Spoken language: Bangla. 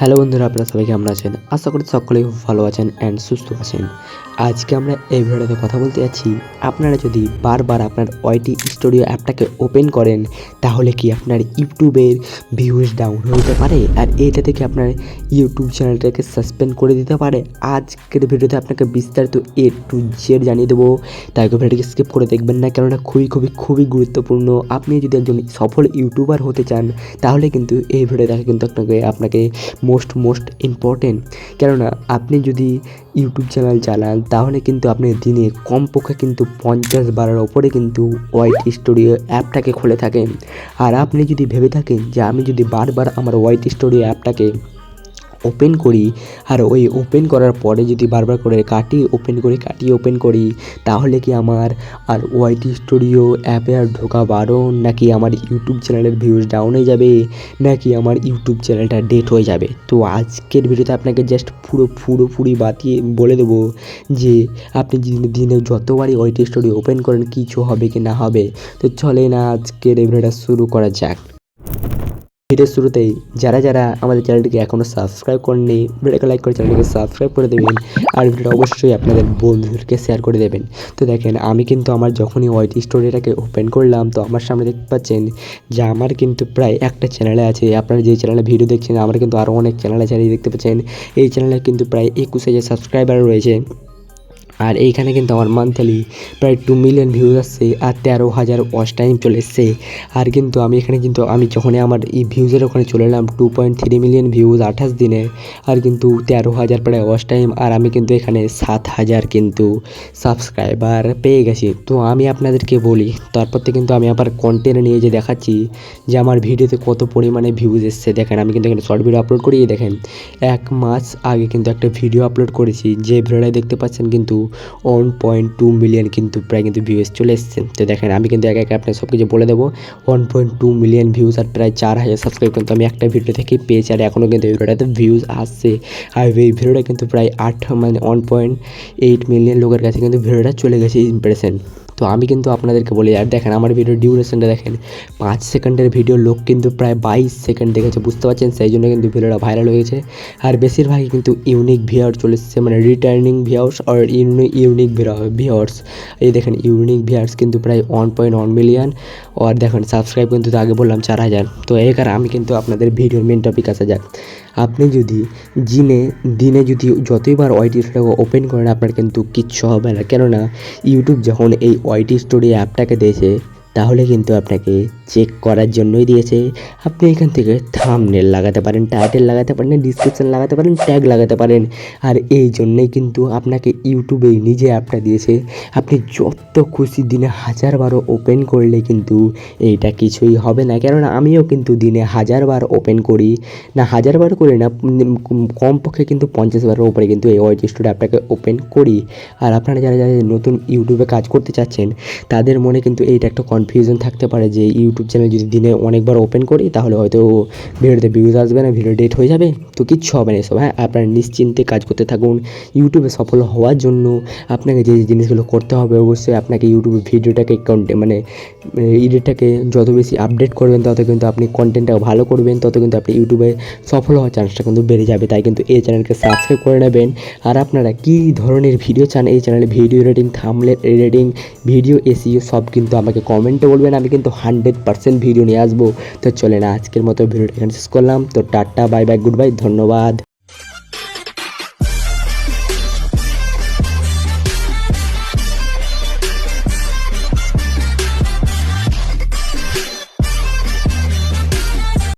হ্যালো বন্ধুরা, আপনারা সবাই কেমন আছেন? আশা করি সকলেই ভালো আছেন অ্যান্ড সুস্থ আছেন। আজকে আমরা এই ভিডিওতে কথা বলতে যাচ্ছি, আপনারা যদি বারবার আপনার ওয়াইটি স্টুডিও অ্যাপটাকে ওপেন করেন, তাহলে কি আপনার ইউটিউবের ভিউজ ডাউন যেতে পারে? আর এইটা থেকে আপনার ইউটিউব চ্যানেলটাকে সাসপেন্ড করে দিতে পারে? আজকের ভিডিওতে আপনাকে বিস্তারিত এ টু জেড জানিয়ে দেবো। তাই ভিডিওটিকে স্কিপ করে দেখবেন না, কেননা খুবই খুবই খুবই গুরুত্বপূর্ণ। আপনি যদি একজন সফল ইউটিউবার হতে চান, তাহলে কিন্তু এই ভিডিও দেখা কিন্তু আপনাকে আপনাকে মোস্ট মোস্ট ইম্পর্টেন্ট কেননা, আপনি যদি ইউটিউব চ্যানেল চালান, তাহলে কিন্তু আপনি দিনে কমপক্ষে কিন্তু পঞ্চাশ বারের ওপরে কিন্তু হোয়াইট স্টুডিও অ্যাপটাকে খুলে থাকেন। আর আপনি যদি ভেবে থাকেন যে, আমি যদি বারবার আমার হোয়াইট স্টুডিও অ্যাপটাকে ওপেন করি। আর ওই ওপেন করার পরে যদি বারবার করে কাটি ওপেন করি কাটি ওপেন করি, তাহলে কি আমার আর ওয়াইটি স্টুডিও অ্যাপে আর ঢোকা বারণ? নাকি আমার ইউটিউব চ্যানেলের ভিউজ ডাউন হয়ে যাবে? নাকি আমার ইউটিউব চ্যানেলটা ডেট হয়ে যাবে? তো আজকের ভিডিওতে আপনাকে জাস্ট পুরো পুরোপুরি বাতিয়ে বলে দেবো যে, আপনি দিনে যতবারই ওয়াইটি স্টুডিও ওপেন করেন, কিছু হবে কি না হবে। তো চলে না আজকের এই ভিডিওটা শুরু করা যাক। ভিডিওর শুরুতেই যারা যারা আমাদের চ্যানেলটিকে এখনও সাবস্ক্রাইব করেননি ভিডিওকে লাইক করে চ্যানেলটিকে সাবস্ক্রাইব করে দেবেন আর ভিডিওটা অবশ্যই আপনাদের বন্ধুদেরকে শেয়ার করে দেবেন। তো দেখেন, আমি কিন্তু আমার যখনই ওয়াইট স্টোরিটাকে ওপেন করলাম, তো আমার সামনে দেখতে পাচ্ছেন যে আমার কিন্তু প্রায় একটা চ্যানেলে আছে। আপনারা যে চ্যানেলে ভিডিও দেখছেন, আমার কিন্তু আরও অনেক চ্যানেল আছে। দেখতে পাচ্ছেন, এই চ্যানেলে কিন্তু প্রায় একুশ হাজার সাবস্ক্রাইবার রয়েছে। আর এইখানে কিন্তু আমার মান্থলি প্রায় টু মিলিয়ন ভিউজ আসছে আর তেরো হাজার ওয়াচ টাইম চলে এসছে। আর কিন্তু আমি এখানে কিন্তু আমি যখনই আমার এই ভিউজের ওখানে চলে এলাম two point three million views আঠাশ দিনে, আর কিন্তু তেরো হাজার প্রায় ওয়াচ টাইম আর আমি কিন্তু এখানে সাত হাজার কিন্তু সাবস্ক্রাইবার পেয়ে গেছি। তো আমি আপনাদেরকে বলি, তারপর থেকে কিন্তু আমি আবার কন্টেন্ট নিয়ে যে দেখাচ্ছি, যে আমার ভিডিওতে কত পরিমাণে ভিউজ এসছে। দেখেন, আমি কিন্তু এখানে শর্ট ভিডিও আপলোড করি এই দেখেন, এক মাস আগে কিন্তু একটা ভিডিও আপলোড করেছি। যে ভিডিওটা দেখতে পাচ্ছেন কিন্তু ওয়ান পয়েন্ট টু মিলিয়ন কিন্তু প্রায় কিন্তু ভিউজ চলে এসছে। তো দেখেন, আমি কিন্তু একে একে আপনার সব কিছু বলে দেবো। One point two million views আর প্রায় চার হাজার সাবস্ক্রাইব কিন্তু আমি একটা ভিডিও থেকে পেয়েছি আর এখনও কিন্তু ভিডিওটাতে ভিউজ আসছে আর এই ভিডিওটা কিন্তু প্রায় আট মানে ওয়ান পয়েন্ট এইট মিলিয়ন লোকের কাছে কিন্তু ভিডিওটা চলে গেছে ইমপ্রেশন তো আমি কিন্তু আপনাদেরকে বলি, আর দেখেন আমার ভিডিও ডিউরেশনটা দেখেন, পাঁচ সেকেন্ডের ভিডিও লোক কিন্তু প্রায় বাইশ সেকেন্ড দেখেছে, বুঝতে পারছেন? সেই জন্য কিন্তু ভিডিওটা ভাইরাল হয়েছে আর বেশিরভাগই কিন্তু ইউনিক ভিউয়ার চলে এসেছে মানে রিটার্নিং ভিউয়ার্স আর ইউনিক ইউনিক ভিউয়ার্স এই দেখেন ইউনিক ভিউয়ার্স কিন্তু প্রায় ওয়ান পয়েন্ট ওয়ান মিলিয়ন আর দেখেন সাবস্ক্রাইব কিন্তু আগে বললাম চার হাজার। তো এই কারণে আমি কিন্তু আপনাদের ভিডিওর মেন টপিক আসা যাক। আপনি যদি জিনে দিনে যদি যতইবার ওয়াইটি ওপেন করেন, আপনার কিন্তু কিচ্ছু হবে না। কেননা ইউটিউব যখন এই ওয়াইটি স্টোরি অ্যাপটাকে দিয়েছে। তাহলে কিন্তু আপনাকে চেক করার জন্যই দিয়েছে। আপনি এখান থেকে থামনেল লাগাতে পারেন টাইটেল লাগাতে পারেন ডিসক্রিপশান লাগাতে পারেন ট্যাগ লাগাতে পারেন। আর এই জন্যই কিন্তু আপনাকে ইউটিউবে নিজে অ্যাপটা দিয়েছে। আপনি যত খুশি দিনে হাজারবারও ওপেন করলে কিন্তু এইটা কিছুই হবে না। কেননা আমিও কিন্তু দিনে হাজারবার ওপেন করি। না, হাজারবার করি না কমপক্ষে কিন্তু পঞ্চাশ বারের উপরে কিন্তু এই ওয়াইটি স্টুডিও অ্যাপটাকে ওপেন করি। আর আপনারা যারা যারা নতুন ইউটিউবে কাজ করতে চাচ্ছেন, তাদের মনে কিন্তু এইটা একটা কনফিউশন থাকতে পারে যে ইউটিউব চ্যানেল যদি দিনে অনেকবার ওপেন করি, তাহলে হয়তো ভিডিওতে ভিউজ আসবে না ভিডিও ডেট হয়ে যাবে। তো কিচ্ছু হবে না এসব হ্যাঁ? আপনারা নিশ্চিন্তে কাজ করতে থাকুন। ইউটিউবে সফল হওয়ার জন্য আপনাকে যে জিনিসগুলো করতে হবে, অবশ্যই আপনাকে ইউটিউবে ভিডিওটাকে কন্টে মানে এডিটটাকে যত বেশি আপডেট করবেন, তত কিন্তু আপনি কন্টেন্টটা ভালো করবেন, তত কিন্তু আপনি ইউটিউবে সফল হওয়ার চান্সটা কিন্তু বেড়ে যাবে। তাই কিন্তু এই চ্যানেলকে সাবস্ক্রাইব করে নেবেন। আর আপনারা কী ধরনের ভিডিও চান? এই চ্যানেলে ভিডিও রেটিং থামলেট রেটিং ভিডিও এসিও সব কিন্তু আমাকে কমেন্টে বলবেন, আমি কিন্তু হান্ড্রেড পার্সেন্ট ভিডিও নিয়ে আসব। তো চলে না আজকের মতো ভিডিওটা এখানে শেষ করলাম। তো tata, bye bye, goodbye, ধন্যবাদ।